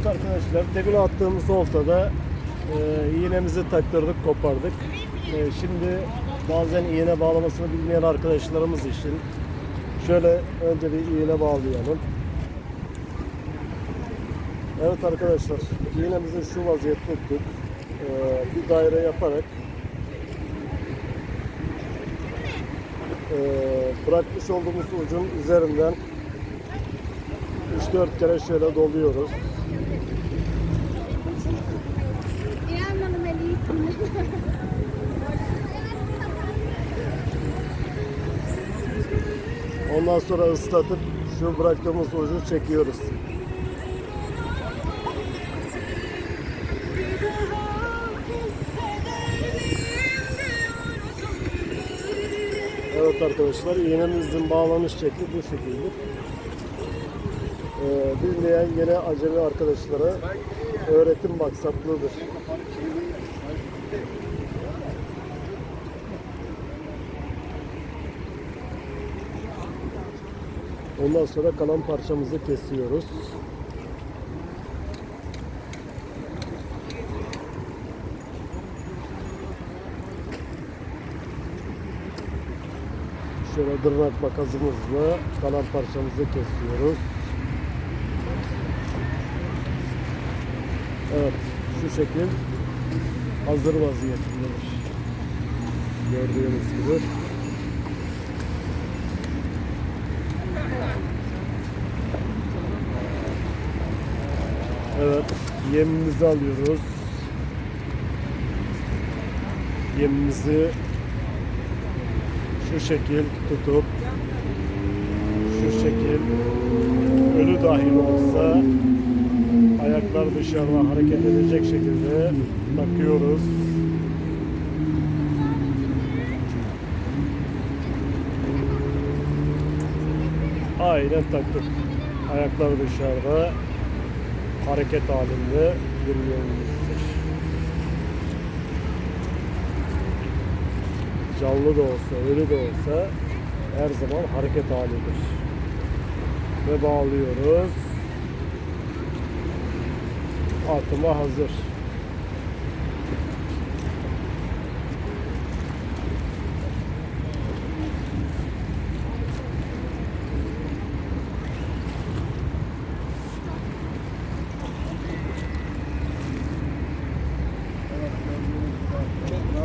Evet arkadaşlar demin attığımız oltada e, iğnemizi taktırdık kopardık. E, şimdi bazen iğne bağlamasını bilmeyen arkadaşlarımız için şöyle önce bir iğne bağlayalım. Evet arkadaşlar iğnemizi şu vaziyette tuttuk. E, bir daire yaparak e, bırakmış olduğumuz ucun üzerinden 3-4 kere şöyle doluyoruz. Ondan sonra ıslatıp şu bıraktığımız ucu çekiyoruz. Evet arkadaşlar iğnemizin bağlanış şekli bu şekilde. Ee, bilmeyen yine acemi arkadaşlara öğretim maksatlıdır. Ondan sonra kalan parçamızı kesiyoruz. Şöyle tırnak makasımızla kalan parçamızı kesiyoruz. Evet, şu şekil hazır vaziyettedir. Gördüğünüz gibi. Evet, yemimizi alıyoruz. Yemimizi şu şekil tutup şu şekil ölü dahil olsa ayaklar dışarıda hareket edecek şekilde takıyoruz. Aynen taktık. Ayaklar dışarıda hareket halinde duruyoruzdur. Canlı da olsa, ölü de olsa her zaman hareket halidir. Ve bağlıyoruz. Atıma hazır.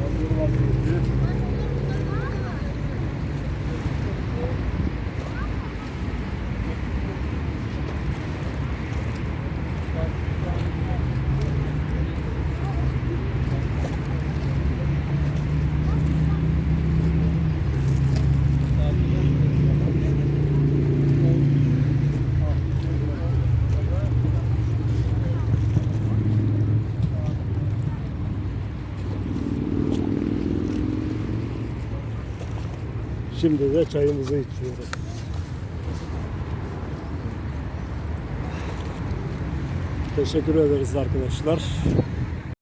Hazır vaziyette. Şimdi de çayımızı içiyoruz. Teşekkür ederiz arkadaşlar.